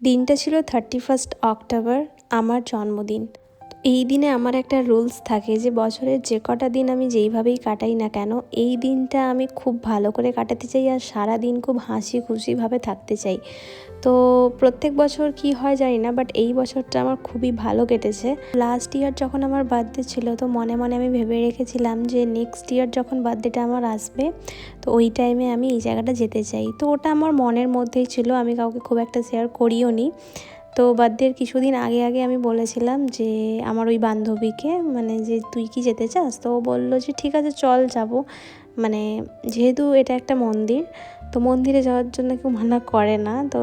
দিনটা ছিল thirty first October আমার জন্মদিন। এই দিনে আমার একটা রুলস থাকে যে বছরের যে কটা দিন আমি যেইভাবেই কাটাই না কেন, এই দিনটা আমি খুব ভালো করে কাটাতে চাই আর সারা দিন খুব হাসি খুশিভাবে থাকতে চাই। তো প্রত্যেক বছর কি হয় জানি না বাট এই বছরটা আমার খুবই ভালো কেটেছে। লাস্ট ইয়ার যখন আমার বার্থডে ছিল, তো মনে মনে আমি ভেবে রেখেছিলাম যে নেক্সট ইয়ার যখন বার্থডেটা আমার আসবে, তো ওই টাইমে আমি এই জায়গাটা যেতে চাই। তো ওটা আমার মনের মধ্যেই ছিল, আমি কাউকে খুব একটা শেয়ার করিও নি। তো বার্থডের কিছুদিন আগে আগে আমি বলেছিলাম যে আমার ওই বান্ধবীকে মানে যে তুই কি যেতে চাস? তো ও বলল যে ঠিক আছে, চল যাব। মানে যেহেতু এটা একটা মন্দির, তো মন্দিরে যাওয়ার জন্য কেউ মানা করে না। তো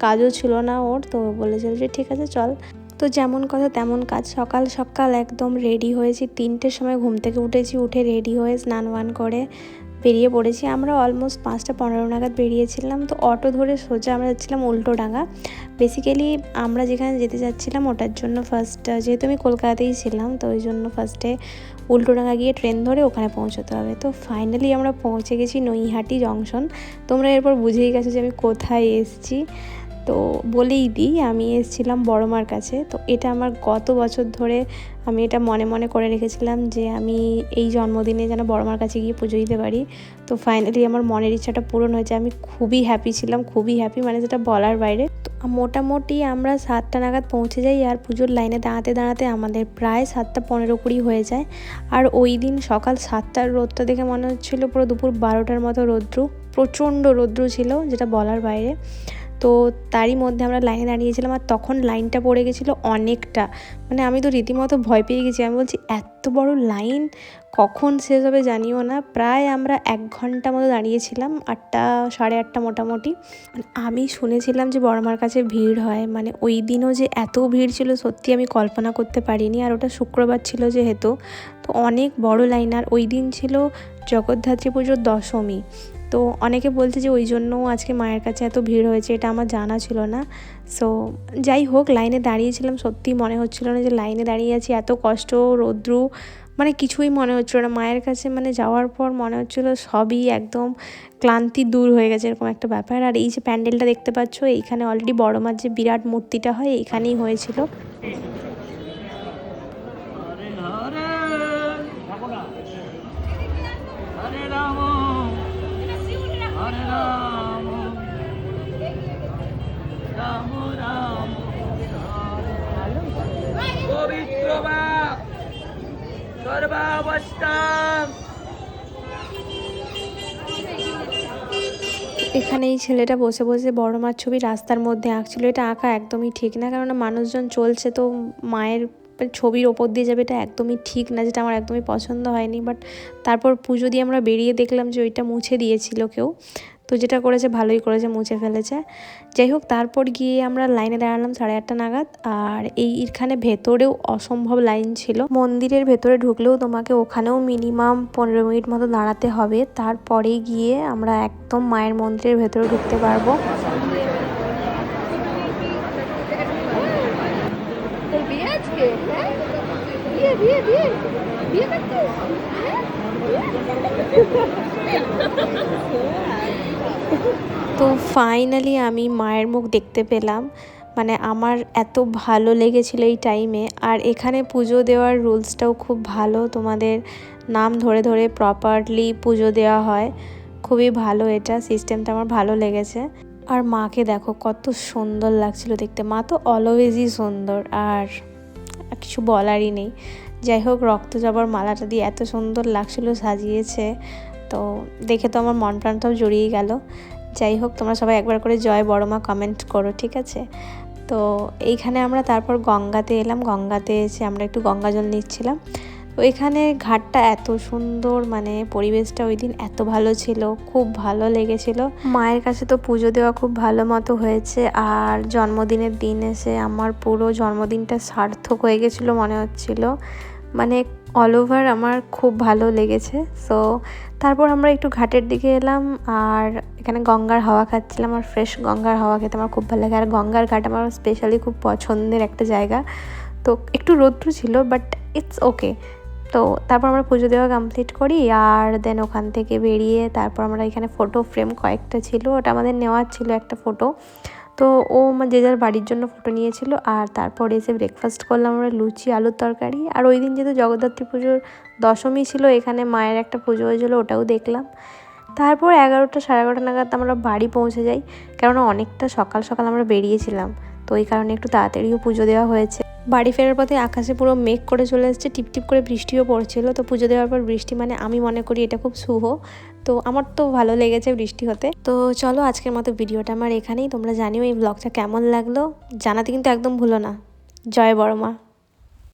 কাজও ছিল না ওর, তো বলেছিল যে ঠিক আছে, চল। তো যেমন কথা তেমন কাজ। সকাল সকাল একদম রেডি হয়েছি। তিনটের সময় ঘুম থেকে উঠেছি, উঠে রেডি হয়ে স্নান ওয়ান করে বেরিয়ে পড়েছি। আমরা অলমোস্ট পাঁচটা পনেরো নাগাদ বেরিয়েছিলাম। তো অটো ধরে সোজা আমরা যাচ্ছিলাম উল্টো ডাঙ্গা বেসিক্যালি আমরা যেখানে যেতে যাচ্ছিলাম ওটার জন্য ফার্স্ট যেহেতু আমি কলকাতাতেই ছিলাম, তো ওই জন্য ফার্স্টে উল্টোডাঙ্গা গিয়ে ট্রেন ধরে ওখানে পৌঁছতে হবে। তো ফাইনালি আমরা পৌঁছে গেছি নৈহাটি জংশন তোমরা এরপর বুঝেই গেছো যে আমি কোথায় এসেছি। তো বলেই দিই, আমি এসেছিলাম বড়মার কাছে। তো এটা আমার গত বছর ধরে আমি এটা মনে মনে করে রেখেছিলাম যে আমি এই জন্মদিনে যেন বড়মার কাছে গিয়ে পুজো দিতে পারি। তো ফাইনালি আমার মনের ইচ্ছাটা পূরণ হয়েছে। আমি খুবই হ্যাপি ছিলাম, খুবই হ্যাপি মানে যেটা বলার বাইরে। তো মোটামুটি আমরা সাতটা নাগাদ পৌঁছে যাই আর পুজোর লাইনে দাঁড়াতে দাঁড়াতে আমাদের প্রায় সাতটা পনেরো কুড়ি হয়ে যায়। আর ওই দিন সকাল সাতটার রোদটা দেখে মনে হচ্ছিল পুরো দুপুর বারোটার মতো রৌদ্র, প্রচণ্ড রৌদ্র ছিল যেটা বলার বাইরে। তো তারই মধ্যে আমরা লাইনে দাঁড়িয়েছিলাম আর তখন লাইনটা পড়ে গেছিল অনেকটা। মানে আমি তো রীতিমতো ভয় পেয়ে গেছি। আমি বলছি, এত বড় লাইন? কখন শেষ হবে জানিও না। প্রায় আমরা এক ঘণ্টা মতো দাঁড়িয়েছিলাম, আটটা, সাড়ে আটটা মোটামুটি। আমি শুনেছিলাম যে বড়মার কাছে ভিড় হয়। মানে ওই দিনও যে এত ভিড় ছিল, সত্যি আমি কল্পনা করতে পারিনি। আর ওটা শুক্রবার ছিল যেহেতু। তো অনেক বড় লাইন। আর ওই দিন ছিল জগদ্ধাত্রী পুজোর দশমী। তো অনেকে বলছে যে ওই জন্যও আজকে মায়ের কাছে এত ভিড় হয়েছে, এটা আমার জানা ছিল না। সো যাই হোক, লাইনে দাঁড়িয়েছিলাম, সত্যি মনে হচ্ছিল না যে লাইনে দাঁড়িয়ে আছি, এত কষ্ট, রৌদ্রু মানে কিছুই মনে হচ্ছিল না। মায়ের কাছে মানে যাওয়ার পর মনে হচ্ছিল সবই একদম ক্লান্তি দূর হয়ে গেছে, এরকম একটা ব্যাপার। আর এই যে প্যান্ডেলটা দেখতে পাচ্ছ, এইখানে অলরেডি বড় মার যে বিরাট মূর্তিটা হয়, এইখানেই হয়েছিল। হরে রাম। এখানে এই ছেলেটা বসে বসে বড় মার ছবি রাস্তার মধ্যে আঁকছিল। এটা আঁকা একদমই ঠিক না, কেননা মানুষজন চলছে তো মায়ের ছবির ওপর দিয়ে যাবে এটা একদমই ঠিক না, যেটা আমার একদমই পছন্দ হয়নি। বাট তারপর পুজো দিয়ে আমরা বেরিয়ে দেখলাম যে ওইটা মুছে দিয়েছিল কেউ। তো যেটা করেছে ভালোই করেছে, মুছে ফেলেছে। যাই হোক, তারপর গিয়ে আমরা লাইনে দাঁড়ালাম সাড়ে আটটা নাগাদ। আর এই এখানে ভেতরেও অসম্ভব লাইন ছিল। মন্দিরের ভেতরে ঢুকলেও তোমাকে ওখানেও মিনিমাম পনেরো মিনিট মতো দাঁড়াতে হবে। তারপরে গিয়ে আমরা একদম মায়ের মন্দিরের ভেতরে ঢুকতে পারব। তোর বিয়ে আজকে? হ্যাঁ? বিয়ে বিয়ে বিয়ে। বিয়ে হ্যাঁ? তো ফাইনালি আমি মায়ের মুখ দেখতে পেলাম। মানে আমার এত ভালো লেগেছিল এই টাইমে আর এখানে পুজো দেওয়ার রুলসটাও খুব ভালো। তোমাদের নাম ধরে ধরে প্রপারলি পুজো দেওয়া হয়। খুবই ভালো এটা। সিস্টেমটা আমার ভালো লেগেছে। আর মাকে দেখো কত সুন্দর লাগছিল দেখতে। মা তো অলওয়েজই সুন্দর, আর কিছু বলারই নেই। যাই হোক, রক্ত জবার মালাটা দিয়ে এত সুন্দর লাগছিল সাজিয়েছে। তো দেখে তো আমার মন প্রাণটাও জড়িয়ে গেল। যাই হোক, তোমরা সবাই একবার করে জয় বড় মা কমেন্ট করো, ঠিক আছে? তো এইখানে আমরা তারপর গঙ্গাতে এলাম। গঙ্গাতে এসে আমরা একটু গঙ্গা জল নিচ্ছিলাম। তো এখানে ঘাটটা এত সুন্দর মানে পরিবেশটা ওই দিন এত ভালো ছিল, খুব ভালো লেগেছিল। মায়ের কাছে তো পুজো দেওয়া খুব ভালো মতো হয়েছে, আর জন্মদিনের দিন এসে আমার পুরো জন্মদিনটা সার্থক হয়ে গেছিল মনে হচ্ছিল। মানে অল ওভার আমার খুব ভালো লেগেছে। সো তারপর আমরা একটু ঘাটের দিকে এলাম, আর এখানে গঙ্গার হাওয়া খাচ্ছিলাম, আর ফ্রেশ গঙ্গার হাওয়া খেতে আমার খুব ভালো লাগে। আর গঙ্গার ঘাট আমার স্পেশালি খুব পছন্দের একটা জায়গা। তো একটু রৌদ্র ছিল বাট ইটস ওকে তো তারপর আমরা পুজো দেওয়া কমপ্লিট করি আর দেন ওখান থেকে বেরিয়ে তারপর আমরা এখানে ফটো ফ্রেম কয়েকটা ছিল, ওটা আমাদের নেওয়ার ছিল একটা ফটো তো ও মা- যে যার বাড়ির জন্য ফটো নিয়েছিল আর তারপর এসে ব্রেকফাস্ট করলাম আমরা লুচি, আলুর তরকারি। আর ওই দিন যেহেতু জগদ্ধাত্রী পুজোর দশমী ছিল, এখানে মায়ের একটা পুজো হয়েছিল, ওটাও দেখলাম। তারপর এগারোটা সাড়ে এগারোটা নাগাদ আমরা বাড়ি পৌঁছে যাই, কেননা অনেকটা সকাল সকাল আমরা বেরিয়েছিলাম। তো ওই কারণে একটু তাড়াতাড়িও পুজো দেওয়া হয়েছে। বাড়ি ফেরার পথে আকাশে পুরো মেঘ করে চলে এসেছে টিপটিপ করে বৃষ্টিও পড়ছিল। তো পুজো দেওয়ার পর বৃষ্টি মানে আমি মনে করি এটা খুব শুভ। তো আমার তো ভালো লেগেছে বৃষ্টি হতে। তো চলো আজকের মতো ভিডিওটা আমার এখানেই। তোমরা জানিও এই ব্লগটা কেমন লাগল। জানাতে কিন্তু একদম ভুলো না। জয় বড়মা।